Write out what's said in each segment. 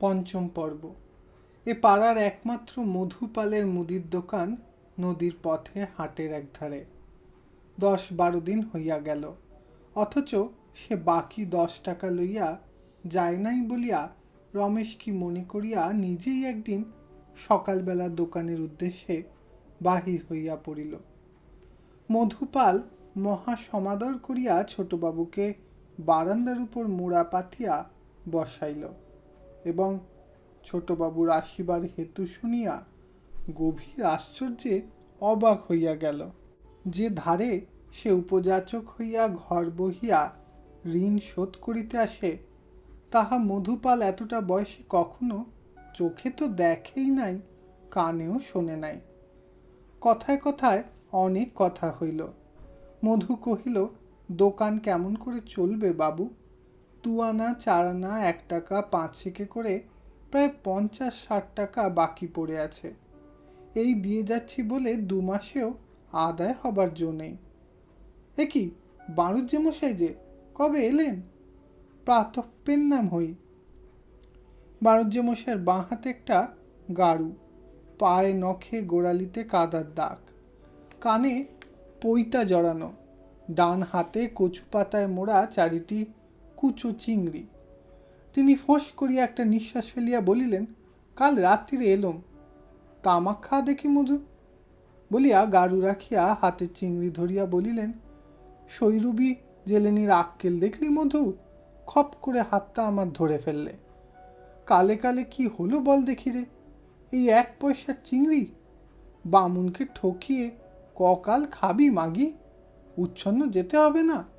পঞ্চম পর্ব। এ পাড়ার একমাত্র মধুপালের মুদির দোকান নদীর পথে হাটের একধারে। দশ বারো দিন হইয়া গেল। অথচ সে বাকি দশ টাকা লইয়া যায় নাই বলিয়া রমেশ কি মনে করিয়া নিজেই একদিন সকালবেলা দোকানের উদ্দেশ্যে বাহির হইয়া পড়িল। মধুপাল মহা সমাদর করিয়া ছোটবাবুকে বারান্দার উপর মোড়া পাতিয়া বসাইল। এবং ছোটবাবুর আসিবার হেতু শুনিয়া গভীর আশ্চর্যে অবাক হইয়া গেল। যে ধারে সে উপযাচক হইয়া ঘর বহিয়া ঋণ শোধ করিতে আসে, তাহা মধুপাল এতটা বয়সে কখনো চোখে তো দেখেই নাই, কানেও শোনে নাই। কথায় কথায় অনেক কথা হইল। মধু কহিল, দোকান কেমন করে চলবে বাবু? দু আনা চার আনা এক টাকা, পাঁচ সিকে করে প্রায় পঞ্চাশ, ষাট টাকা বাকি পড়ে আছে। এই দিয়ে যাচ্ছি বলে দু মাসেও আদায় হবার জো নেই। এ কি বাণিজ্য মশাই যে, কবে এলেন? প্রাতঃপের নাম হই। বাণিজ্য মশাইয়ের বাঁ হাতে একটা গাড়ু পায়ে নখে গোড়ালিতে কাদার দাগ, কানে পৈতা জড়ানো, ডান হাতে কচু পাতায় মোড়া চারিটি কুচো চিংড়ি। তিনি ফোঁস করিয়া একটা নিঃশ্বাস ফেলিয়া বলিলেন, কাল রাত্রিরে এলুম। তামাক খা দেখি মধু। বলিয়া গাড়ু রাখিয়া হাতে চিংড়ি ধরিয়া বলিলেন, সৈরুবি, জেলেনির আক্কেল দেখলি মধু? খপ করে হাতটা আমার ধরে ফেললে। কালে কালে কি হলো বল দেখি রে? এই এক পয়সার চিংড়ি? বামুনকে ঠকিয়ে ককাল খাবি মাগি? উচ্ছন্ন যেতে হবে না।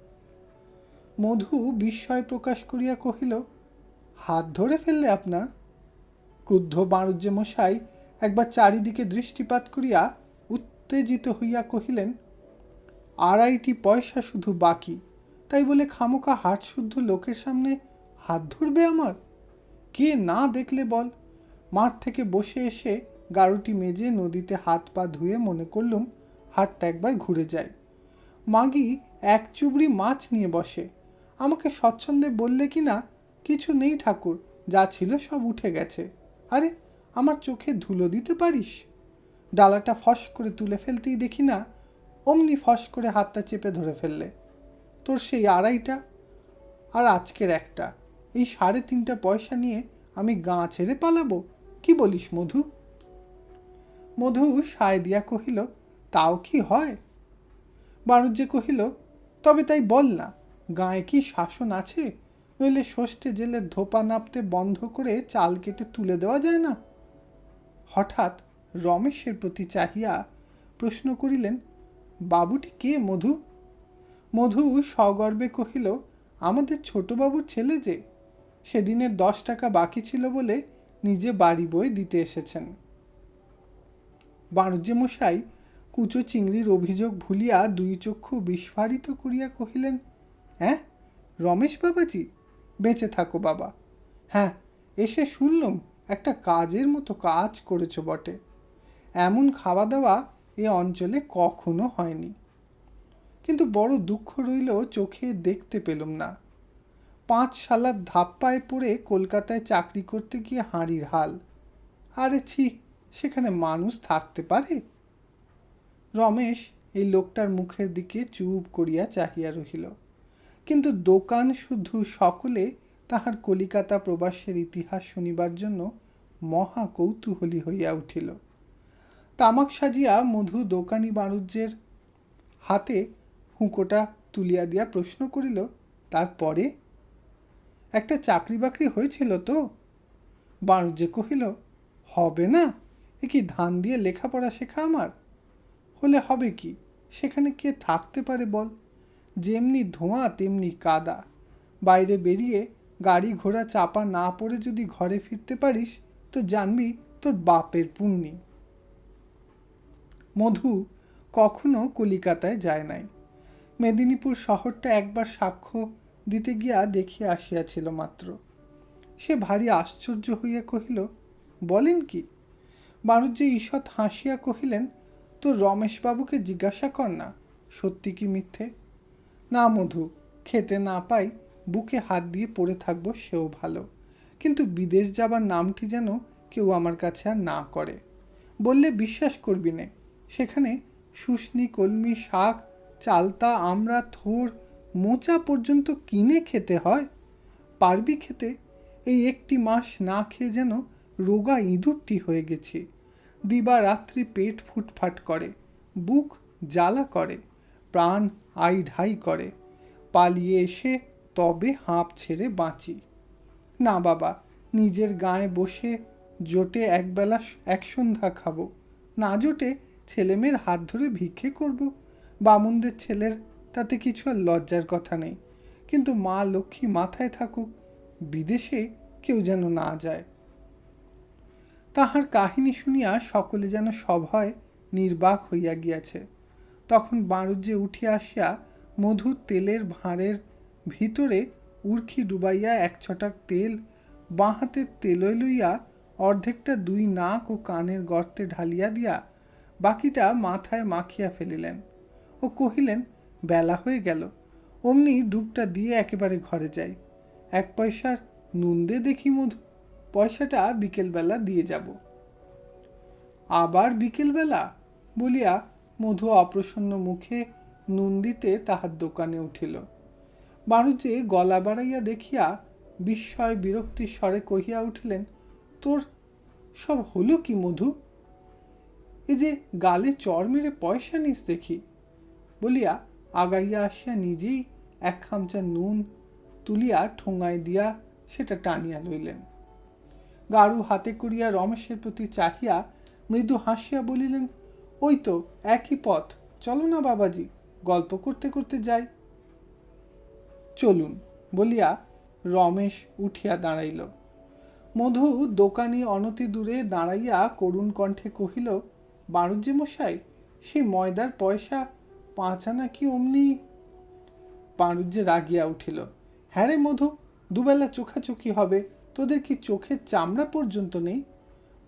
মধু বিস্ময় প্রকাশ করিয়া কহিল, হাত ধরে ফেললে আপনার? ক্রুদ্ধ বাণিজ্য মশাই একবার চারিদিকে দৃষ্টিপাত করিয়া উত্তেজিত হইয়া কহিলেন, আড়াইটি পয়সা শুধু বাকি, তাই বলে খামোকা হাট শুদ্ধ লোকের সামনে হাত ধরবে আমার? কে না দেখলে বল? মাঠ থেকে বসে এসে গাড়ুটি মেজে নদীতে হাত পা ধুয়ে মনে করলুম, হাটটা একবার ঘুরে যায় মাগি এক চুবড়ি মাছ নিয়ে বসে আমাকে স্বচ্ছন্দে বললে কি না? কিছু নেই ঠাকুর, যা ছিল সব উঠে গেছে। আরে, আমার চোখে ধুলো দিতে পারিস? ডালাটা ফস করে তুলে ফেলতেই দেখি না, অমনি ফস করে হাতটা চেপে ধরে ফেললে। তোর সেই আড়াইটা আর আজকের একটা। এই সাড়ে তিনটা পয়সা নিয়ে আমি গাঁ ছেড়ে পালাবো। কি বলিস, মধু? মধু সায় দিয়া কহিল, তাও কি হয়? বাণিজ্যে কহিল, তবে তাই বল না। গায়ে কি শাসন আছে? নইলে ষষ্ঠে জেলে ধোপা নাপতে বন্ধ করে চাল কেটে তুলে দেওয়া যায় না? হঠাৎ রমেশের প্রতি চাহিয়া প্রশ্ন করিলেন, বাবুটি কে মধু? মধু সগর্বে কহিল, আমাদের ছোটবাবুর ছেলে যে। সেদিনের দশ টাকা বাকি ছিল বলে নিজে বাড়ি বই দিতে এসেছেন। বাণিজ্য মশাই কুচো চিংড়ির অভিযোগ ভুলিয়া দুই চক্ষু বিস্ফারিত করিয়া কহিলেন হ্যাঁ? রমেশ বাবাজি, বেঁচে থাকো বাবা। হ্যাঁ এসে শুনলুম একটা কাজের মতো কাজ করেছ বটে। এমন খাওয়া দাওয়া এ অঞ্চলে কখনো হয়নি। কিন্তু বড় দুঃখ রইল চোখে দেখতে পেলুম না। পাঁচ সালার ধাপ্পায় পড়ে কলকাতায় চাকরি করতে গিয়ে হাঁড়ির হাল। আরে ছি, সেখানে মানুষ থাকতে পারে? রমেশ এই লোকটার মুখের দিকে চুপ করিয়া চাহিয়া রহিল। কিন্তু দোকান শুধু সকলে তাহার কলিকাতা প্রবাসের ইতিহাস শুনিবার জন্য মহা কৌতূহলী হইয়া উঠিল। তামাক সাজিয়া মধু দোকানি বাণিজ্যের হাতে হুঁকোটা তুলিয়া দিয়া প্রশ্ন করিল, তারপরে? একটা চাকরি বাকরি হয়েছিল তো? বাণিজ্যে কহিল, হবে না, এ কি ধান দিয়ে লেখাপড়া শেখা আমার? হলে হবে কি? সেখানে কে থাকতে পারে বল? যেমনি ধোঁয়া, তেমনি কাদা। বাইরে বেরিয়ে গাড়ি ঘোড়া চাপা না পড়ে যদি ঘরে ফিরতে পারিস, তো জানবি তোর বাপের পুণ্যি। মধু কখনো কলিকাতায় যায় নাই। মেদিনীপুর শহরটা একবার সাক্ষ্য দিতে গিয়া দেখিয়া আসিয়াছিল মাত্র। সে ভারী আশ্চর্য হইয়া কহিল, বলেন কি? বাণিজ্য ঈষৎ হাসিয়া কহিলেন তো রমেশবাবুকে জিজ্ঞাসা কর না, সত্যি কি মিথ্যে? না মধু, খেতে না পাই, বুকে হাত দিয়ে পড়ে থাকব সেও ভালো। কিন্তু বিদেশ যাবার নামটি যেন কেউ আমার কাছে আর না করে। বললে বিশ্বাস করবি নে, সেখানে শুশনি, কলমি, শাক, চালতা, আমরা, থোর, মোচা পর্যন্ত কিনে খেতে হয়। পারবি খেতে? এই একটি মাস না খেয়ে যেন রোগা ইঁদুরটি হয়ে গেছি। দিবা রাত্রি পেট ফুটফাট করে, বুক জ্বালা করে। প্রাণ আই ঢাই করে। পালিয়ে এসে তবে হাঁপ ছেড়ে বাঁচি। না বাবা, নিজের গায়ে বসে জোটে একবেলা এক সন্ধ্যা খাব। না জোটে ছেলেমেয়ের হাত ধরে ভিক্ষে করব। বামুনদের ছেলের তাতে কিছু আর লজ্জার কথা নেই। কিন্তু মা লক্ষ্মী মাথায় থাকুক, বিদেশে কেউ যেন না যায়। তাহার কাহিনী শুনিয়া সকলে যেন সভয় নির্বাক হইয়া গিয়াছে। তখন বাণুজ্যে উঠিয়া আসিয়া মধুর তেলের ভাঁড়ের ভিতরে উর্খি ডুবাইয়া এক ছটাক তেল বাঁ হাতের তেলই লইয়া অর্ধেকটা দুই নাক ও কানের গর্তে ঢালিয়া দিয়া বাকিটা মাথায় মাখিয়া ফেলিলেন। ও কহিলেন, বেলা হয়ে গেল। অমনি ডুবটা দিয়ে একেবারে ঘরে যাই। এক পয়সার নুন দে দেখি মধু। পয়সাটা বিকেলবেলা দিয়ে যাব। আবার বিকেলবেলা? বলিয়া মধু অপ্রসন্ন মুখে নুন দিতে তাহার দোকানে উঠিল। বাণুজ্যে গলা বাড়াইয়া দেখিয়া বিস্ময় বিরক্তির স্বরে কহিয়া উঠিলেন, তোর সব হলো কি মধু? এ যে গালে চর মেরে পয়সা নিস দেখি। বলিয়া আগাইয়া আসিয়া নিজেই এক খামচা নুন তুলিয়া ঠোঙায় দিয়া সেটা টানিয়া লইলেন। গাড়ু হাতে করিয়া রমেশের প্রতি চাহিয়া মৃদু হাসিয়া বলিলেন ওই তো, একই পথ। চলো না বাবাজি, গল্প করতে করতে যাই। চলুন, বলিয়া রমেশ উঠিয়া দাঁড়াইল। মধু দোকানি অনতি দূরে দাঁড়াইয়া করুণ কণ্ঠে কহিল বাণুজ্য মশাই সে ময়দার পয়সা পাঁচ আনা কি অমনি? বাণুজ্যে রাগিয়া উঠিল হ্যাঁ রে মধু, দুবেলা চোখাচোখি হবে, তোদের কি চোখের চামড়া পর্যন্ত নেই?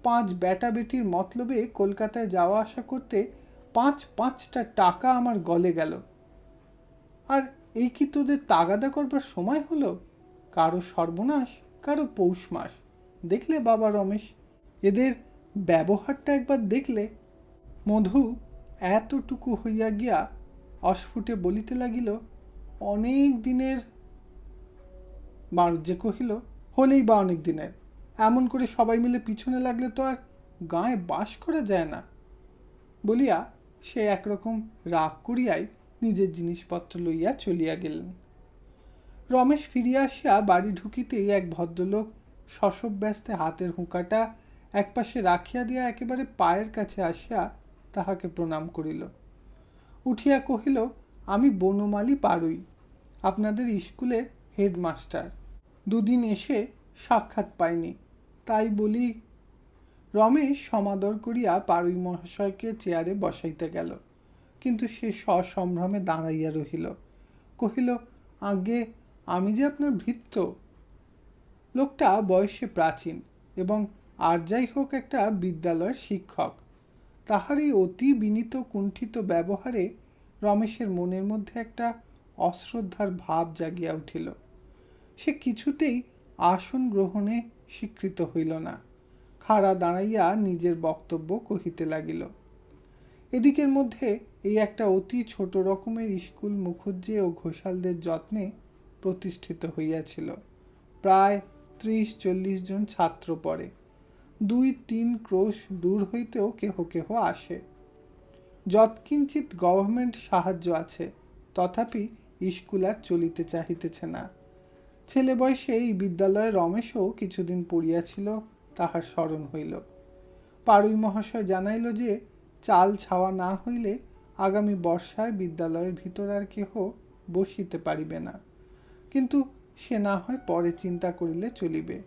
পাঁচ বেটা বেটির মতলবে কলকাতায় যাওয়া আসা করতে পাঁচ পাঁচটা টাকা আমার গলে গেল। আর এই কি তোদের তাগাদা করবার সময় হলো? কারও সর্বনাশ, কারও পৌষ মাস। দেখলে বাবা রমেশ, এদের ব্যবহারটা একবার দেখলে। মধু এতটুকু হইয়া গিয়া অস্ফুটে বলিতে লাগিল, অনেক দিনের। বাণিজ্যে কহিল, হলেই বা অনেক দিনের। এমন করে সবাই মিলে পিছনে লাগলে তো আর গায়ে বাস করা যায় না। বলিয়া সে একরকম রাগ করিয়াই নিজের জিনিসপত্র লইয়া চলিয়া গেলেন। রমেশ ফিরিয়া আসিয়া বাড়ি ঢুকিতেই এক ভদ্রলোক শশব ব্যস্তে হাতের হুঁকাটা একপাশে রাখিয়া দিয়া একেবারে পায়ের কাছে আসিয়া তাহাকে প্রণাম করিল। উঠিয়া কহিল, আমি বনমালী পারুই, আপনাদের স্কুলের হেডমাস্টার। দুদিন এসে সাক্ষাৎ পাইনি। তাই বলি, রমেশ সমাদর করিয়া পারুই মহাশয়কে চেয়ারে বসাইতে গেল। কিন্তু সে সসম্ভ্রমে দাঁড়াইয়া রহিল। কহিল আগে আমি যে আপনার ভৃত্য? লোকটা বয়সে প্রাচীন এবং আর যাই হোক একটা বিদ্যালয়ের শিক্ষক। তাহার এই অতি বিনীত কুণ্ঠিত ব্যবহারে রমেশের মনের মধ্যে একটা অশ্রদ্ধার ভাব জাগিয়া উঠিল। সে কিছুতেই আসন গ্রহণে স্বীকৃত হইল না। খাড়া দাঁড়াইয়া নিজের বক্তব্য কহিতে লাগিল। এদিকের মধ্যে এই একটা অতি ছোট রকমের স্কুল মুখুজ্জে ও ঘোষালদের যত্নে প্রতিষ্ঠিত হইয়াছিল। প্রায় ত্রিশ চল্লিশ জন ছাত্র পড়ে। দুই তিন ক্রোশ দূর হইতেও কেহ কেহ আসে। যৎকিঞ্চিত গভর্নমেন্ট সাহায্য আছে, তথাপি স্কুল আর চলিতে চাহিতেছে না। ছেলে বয়সে এই বিদ্যালয়ে রমেশও কিছুদিন পড়িয়াছিল, তাহার স্মরণ হইল। পাড়ুই মহাশয় জানাইল যে, চাল ছাওয়া না হইলে আগামী বর্ষায় বিদ্যালয়ের ভিতর আর কেহ বসিতে পারিবে না। কিন্তু সে না হয় পরে চিন্তা করিলে চলিবে।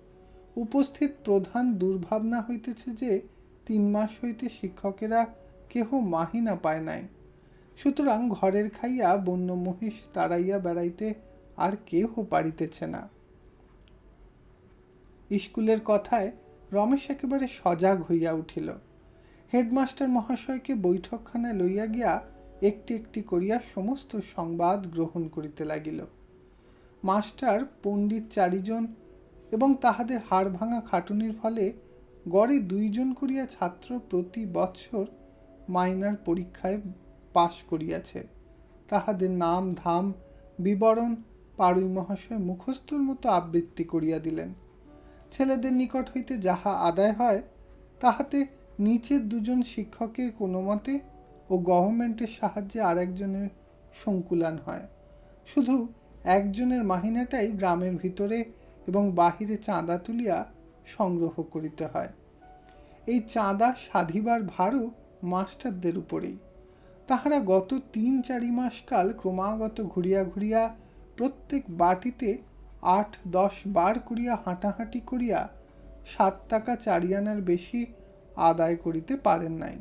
উপস্থিত প্রধান দুর্ভাবনা হইতেছে যে, তিন মাস হইতে শিক্ষকেরা কেহ মাহিনা পায় নাই। সুতরাং ঘরের খাইয়া বন্য মহিষ তাড়াইয়া বেড়াইতে আর কেহ পারিতেছে না। স্কুলের কথায় রমেশ একেবারে সজাগ হইয়া উঠিল। হেডমাস্টার মহাশয়কে বৈঠকখানায় লইয়া গিয়া একটি একটি করিয়া সমস্ত সংবাদ গ্রহণ করিতে লাগিল। মাস্টার, পণ্ডিত চারিজন এবং তাহাদের হাড় ভাঙা খাটুনির ফলে গড়ে দুইজন করিয়া ছাত্র প্রতি বৎসর মাইনার পরীক্ষায় পাশ করিয়াছে। তাহাদের নাম, ধাম, বিবরণ পাড়ুই মহাশয় মুখস্থর মতো আবৃত্তি করিয়া দিলেন। ছেলেদের নিকট হইতে যাহা আদায় হয়, তাহাতে নিচের দুজন শিক্ষকের কোনো মতে ও গভর্নমেন্টের সাহায্যে আরেকজনের সংকুলান হয়। শুধু একজনের মাহিনাটাই গ্রামের ভিতরে এবং বাহিরে চাঁদা তুলিয়া সংগ্রহ করিতে হয়। এই চাঁদা সাধিবার ভারও মাস্টারদের উপরেই। তাহারা গত তিন চারি মাস কাল ক্রমাগত ঘুরিয়া ঘুরিয়া প্রত্যেক বাটিতে আট, দশ বার করিয়া হাঁটাহাঁটি করিয়া সাত টাকা চারিয়ানার বেশি আদায় করিতে পারেন নাই।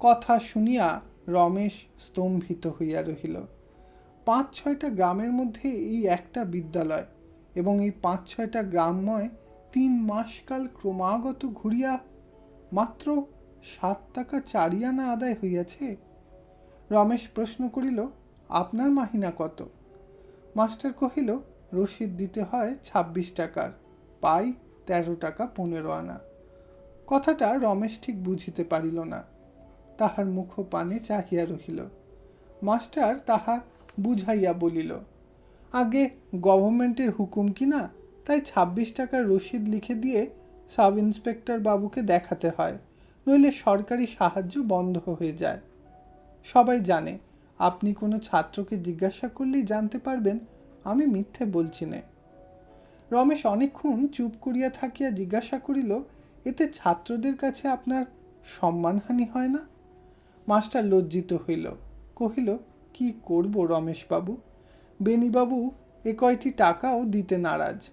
কথা শুনিয়া রমেশ স্তম্ভিত হইয়া রহিল। পাঁচ, ছয়টা গ্রামের মধ্যে এই একটা বিদ্যালয় এবং এই পাঁচ, ছয়টা গ্রামময় তিন মাসকাল ক্রমাগত ঘুরিয়া মাত্র সাত টাকা চারিয়ানা আদায় হইয়াছে? রমেশ প্রশ্ন করিল, আপনার মাহিনা কত? মাস্টার কহিল, রসিদ দিতে হয় ছাব্বিশ টাকার। পাই, তেরো টাকা পনেরো আনা। কথাটা রমেশ ঠিক বুঝিতে পারিল না। তাহার মুখ পানে চাহিয়া রহিল। মাস্টার তাহা বুঝাইয়া বলিল, আগে গভর্নমেন্টের হুকুম কি না? তাই ছাব্বিশ টাকার রসিদ লিখে দিয়ে সাব ইন্সপেক্টর বাবুকে দেখাতে হয়। নইলে সরকারি সাহায্য বন্ধ হয়ে যায়। সবাই জানে আপনি কোনো ছাত্রকে জিজ্ঞাসা করলেই জানতে পারবেন, আমি মিথ্যে বলছি না। রমেশ অনেকক্ষণ চুপ করিয়া থাকিয়া জিজ্ঞাসা করিল, এতে ছাত্রদের কাছে আপনার সম্মানহানি হয় না? মাস্টার লজ্জিত হইল, কহিল, কি করব রমেশবাবু? বেনিবাবু এ কয়টি টাকাও দিতে নারাজ।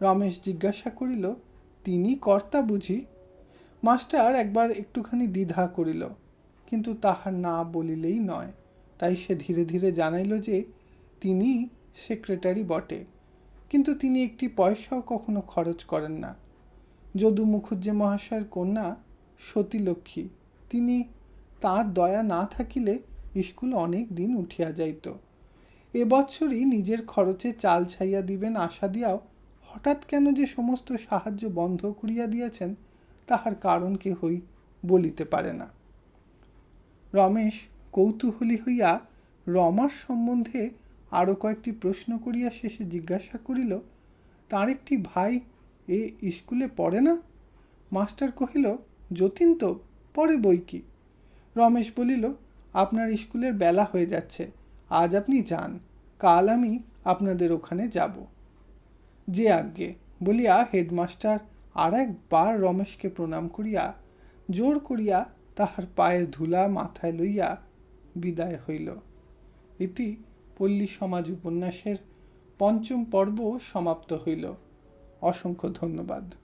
রমেশ জিজ্ঞাসা করিল, তিনি কর্তা বুঝি? মাস্টার একবার একটুখানি দ্বিধা করিল কিন্তু তাহার না বলিলেই নয়। তাই সে ধীরে ধীরে জানাইল যে, তিনি সেক্রেটারি বটে। কিন্তু তিনি একটি পয়সাও কখনো খরচ করেন না। যদু মুখুজ্জে মহাশয়ের কন্যা সতীলক্ষ্মী, তিনি তার দয়া না থাকিলে স্কুল অনেক দিন উঠিয়া যাইত। এবছরই নিজের খরচে চাল ছাইয়া দিবেন আশা দিয়াও হঠাৎ কেন যে সমস্ত সাহায্য বন্ধ করিয়া দিয়াছেন, তাহার কারণ কেহই বলিতে পারে না। রমেশ কৌতূহলী হইয়া রমার সম্বন্ধে আরও কয়েকটি প্রশ্ন করিয়া শেষে জিজ্ঞাসা করিল, তার একটি ভাই এ স্কুলে পড়ে না? মাস্টার কহিল, যতীন তো পড়ে বই কি? রমেশ বলিল, আপনার স্কুলের বেলা হয়ে যাচ্ছে, আজ আপনি যান, কাল আমি আপনাদের ওখানে যাব। যে আজ্ঞে বলিয়া হেডমাস্টার আর একবার রমেশকে প্রণাম করিয়া জোর করিয়া তাহার পায়ের ধুলা মাথায় লইয়া বিদায় হইল। ইতি পল্লী সমাজ উপন্যাসের পঞ্চম পর্ব সমাপ্ত হইল। অসংখ্য ধন্যবাদ।